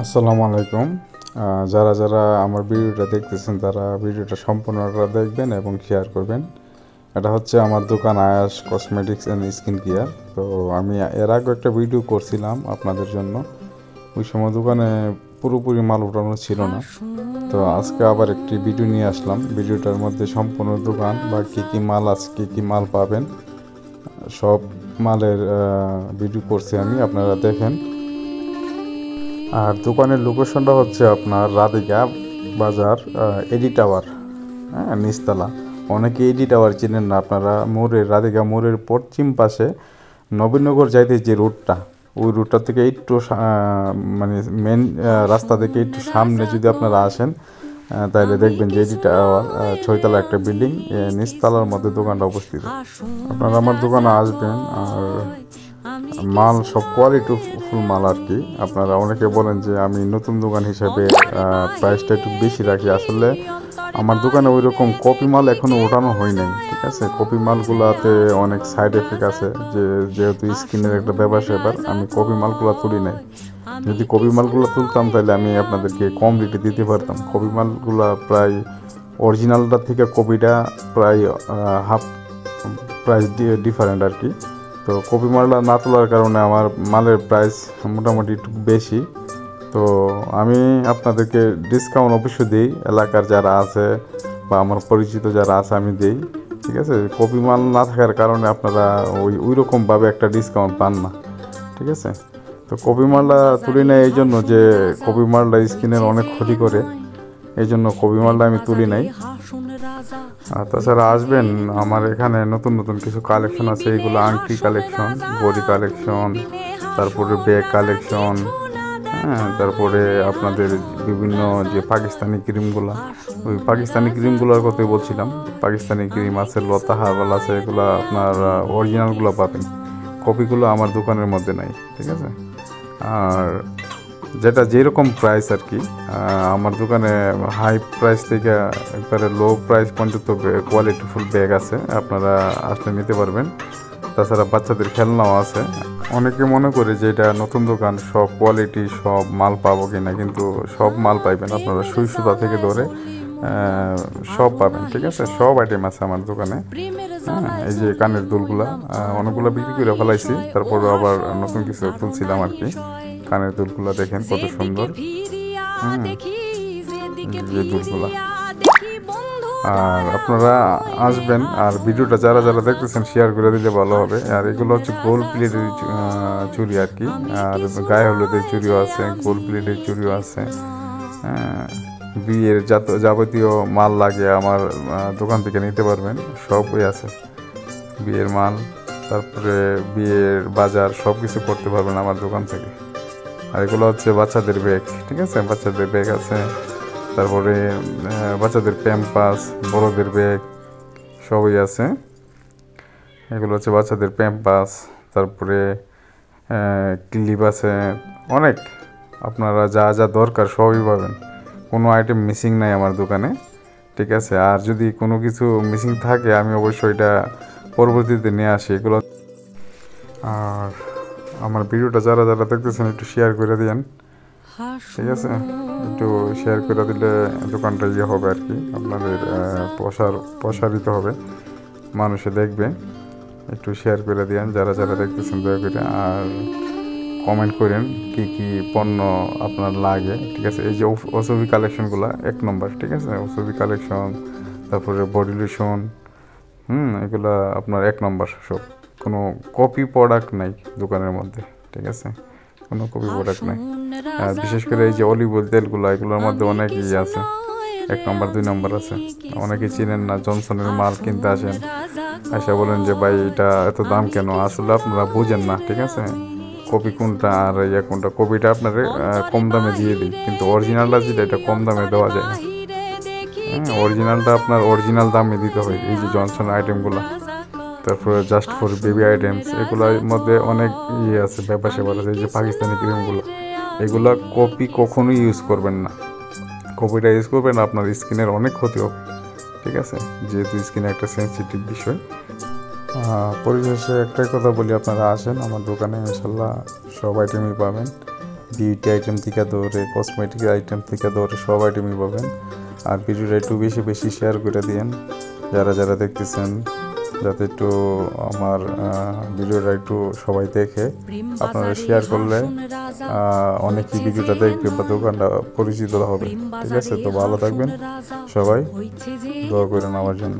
আসসালামু আলাইকুম। যারা যারা আমার ভিডিওটা দেখতেছেন, তারা ভিডিওটা সম্পূর্ণটা দেখবেন এবং শেয়ার করবেন। এটা হচ্ছে আমার দোকান আয়াস কসমেটিক্স অ্যান্ড স্কিন কেয়ার তো আমি এর আগে একটা ভিডিও করছিলাম আপনাদের জন্য। ওই সময় দোকানে পুরোপুরি মাল উঠানো ছিল না। তো আজকে আবার একটি ভিডিও নিয়ে আসলাম। ভিডিওটার মধ্যে সম্পূর্ণ দোকান, বা কী কী মাল আছে, কী কী মাল পাবেন, সব মালের ভিডিও করছি আমি। আপনারা দেখেন। আর দোকানের লোকেশনটা হচ্ছে আপনার রাধিকা বাজার এডি টাওয়ার। হ্যাঁ নিচতলা। অনেকে এডি টাওয়ার চিনেন না, আপনারা মোড়ের, রাধিকা মোড়ের পশ্চিম পাশে নবীনগর যাইতে যে রোডটা ওই রুটটা থেকে একটু মানে মেন রাস্তা থেকে একটু সামনে যদি আপনারা আসেন তাহলে দেখবেন যে এডি টাওয়ার ছয়তলা একটা বিল্ডিং নিচতলার মধ্যে দোকানটা অবস্থিত। আপনারা আমার দোকানে আসবেন আর মাল সব কোয়ালিটি ফুল মাল আর কি। আপনারা অনেকে বলেন যে আমি নতুন দোকান হিসেবে প্রাইসটা একটু বেশি রাখি। আসলে আমার দোকানে ওই রকম কপি মাল এখনও ওঠানো হয় নাই, ঠিক আছে? কপি মালগুলাতে অনেক সাইড এফেক্ট আছে। যে, যেহেতু স্কিনের একটা ব্যবসা ব্যাপার আমি কপি মালগুলো তুলি নাই। যদি কপি মালগুলো তুলতাম, তাহলে আমি আপনাদেরকে কম রেটে দিতে পারতাম। কপি মালগুলা প্রায় অরিজিনালটা থেকে কপিটা প্রায় হাফ প্রাইস দিয়ে ডিফারেন্ট আর কি। তো কপি মালটা না তোলার কারণে আমার মালের প্রাইস মোটামুটি একটু বেশি। তো আমি আপনাদেরকে ডিসকাউন্ট অবশ্যই দিই, এলাকার যারা আছে বা আমার পরিচিত যারা আছে আমি দিই, ঠিক আছে? কপি মাল না থাকার কারণে আপনারা ওই ওই রকমভাবে একটা ডিসকাউন্ট পান না, ঠিক আছে? তো কপি মালটা তুলি না এই জন্য যে কপি মালটা স্কিনের অনেক ক্ষতি করে। এই জন্য কপি মালটা আমি তুলি নাই। আর তাছাড়া আসবেন আমার এখানে নতুন নতুন কিছু কালেকশন আছে এইগুলো আংটি কালেকশন বডি কালেকশন তারপরে ব্যাগ কালেকশন হ্যাঁ তারপরে আপনাদের বিভিন্ন যে পাকিস্তানি ক্রিমগুলো ওই পাকিস্তানি ক্রিমগুলোর কথাই বলছিলাম। পাকিস্তানি ক্রিম আছে লতা হার্বাল আছে এগুলো আপনার অরিজিনালগুলো পাবেন। কপিগুলো আমার দোকানের মধ্যে নাই ঠিক আছে? আর যেটা যেরকম প্রাইস আর কি আমার দোকানে হাই প্রাইস থেকে একবারে লো প্রাইস পর্যন্ত কোয়ালিটিফুল ব্যাগ আছে, আপনারা আসলে নিতে পারবেন। তাছাড়া বাচ্চাদের খেলনাও আছে। অনেকে মনে করে যে এটা নতুন দোকান, সব কোয়ালিটি সব মাল পাবো কিনা, কিন্তু সব মাল পাইবেন আপনারা সুই সুতা থেকে ধরে সব পাবেন, ঠিক আছে? সব আইটেম আছে আমার দোকানে। হ্যাঁ এই যে কানের দুলগুলা অনেকগুলো বিক্রি করে ফেলাইছি তারপর আবার নতুন কিছু তুলছিলাম আর কি। কানের দুলগুলা দেখেন কত সুন্দর। যে দুলগুলা। আর আপনারা আসবেন আর ভিডিওটা যারা যারা দেখতেছেন শেয়ার করে দিলে ভালো হবে। আর এগুলো হচ্ছে গোল্ড প্লেটের চুড়ি আর কি। আর গায়ে হলুদের চুড়িও আছে গোল্ড প্লেটের চুড়িও আছে। হ্যাঁ, বিয়ের যাত- যাবতীয় মাল লাগে আমার দোকান থেকে নিতে পারবেন সবই আছে। বিয়ের মাল তারপরে বিয়ের বাজার সব কিছু করতে পারবেন আমার দোকান থেকে। আর এগুলো হচ্ছে বাচ্চাদের ব্যাগ ঠিক আছে? বাচ্চাদের ব্যাগ আছে। তারপরে বাচ্চাদের প্যাম্পাস বড়দের ব্যাগ সবই আছে। এগুলো হচ্ছে বাচ্চাদের প্যাম্পাস তারপরে ক্লিপ আছে। অনেক। আপনারা যা যা দরকার সবই পাবেন। কোনো আইটেম মিসিং নাই আমার দোকানে, ঠিক আছে? আর যদি কোনো কিছু মিসিং থাকে, আমি অবশ্যই এটা পরবর্তীতে নিয়ে আসি। এগুলো আর আমার ভিডিওটা যারা যারা দেখতেছেন, একটু শেয়ার করে দিয়েন। ঠিক আছে? একটু শেয়ার করে দিলে দোকানটা ইয়ে হবে আর কি, আপনাদের প্রসার, প্রসারিত হবে, মানুষে দেখবে। একটু শেয়ার করে দিয়েন, যারা যারা দেখতেছেন, দয়া করে। আর কমেন্ট করেন কি কি পণ্য আপনার লাগে, ঠিক আছে? এই যে ওসবি কালেকশনগুলো এক নম্বর ঠিক আছে? ওসবি কালেকশন তারপরে বডি লোশন হুম, এগুলা আপনার এক নম্বর সব। কোনো কপি প্রোডাক্ট নাই দোকানের মধ্যে ঠিক আছে? কোনো কপি প্রোডাক্ট নাই। আর বিশেষ করে এই যে অলিভ অয়েল তেলগুলো এগুলোর মধ্যে অনেক ইয়ে আছে। এক নম্বর দুই নম্বর আছে। অনেকে চিনেন না জনসনের মাল কিনতে আসেন। এসে বলেন যে ভাই এটা এত দাম কেন? আসলে আপনারা বুঝেন না ঠিক আছে? কপি কোনটা আর ইয়ে কোনটা? কপিটা আপনার কম দামে দিয়ে দিই কিন্তু অরিজিনালটা যেটা এটা কম দামে দেওয়া যায় না। হ্যাঁ অরিজিনালটা আপনার অরিজিনাল দামে দিতে হয় এই যে জনসন আইটেমগুলো তারপরে জাস্ট ফর বেবি আইটেমস এগুলোর মধ্যে অনেক ইয়ে আছে ব্যাপার স্যাপার আছে এই যে পাকিস্তানি ক্রিমগুলো এগুলো কপি কখনোই ইউজ করবেন না। কপিটা ইউজ করবেন আপনার স্কিনের অনেক ক্ষতি হবে। ঠিক আছে? যেহেতু স্কিনে একটা সেন্সিটিভ বিষয়। পরিশেষে একটাই কথা বলি আপনারা আসেন আমার দোকানে ইনশাল্লাহ সব আইটেমই পাবেন। বিউটি আইটেম থেকে ধরে কসমেটিক আইটেম থেকে ধরে সব আইটেমই পাবেন। আর ভিডিওটা একটু বেশি বেশি শেয়ার করে দিয়েন। যারা যারা দেখতেছেন যাতে একটু আমার ভিডিওটা একটু সবাই দেখে। আপনারা শেয়ার করলে অনেক অনেকেই ভিডিওটা দেখবে বা দোকানটা পরিচিত হবে ঠিক আছে? তো ভালো থাকবেন সবাই। দোয়া করেন আমার জন্য।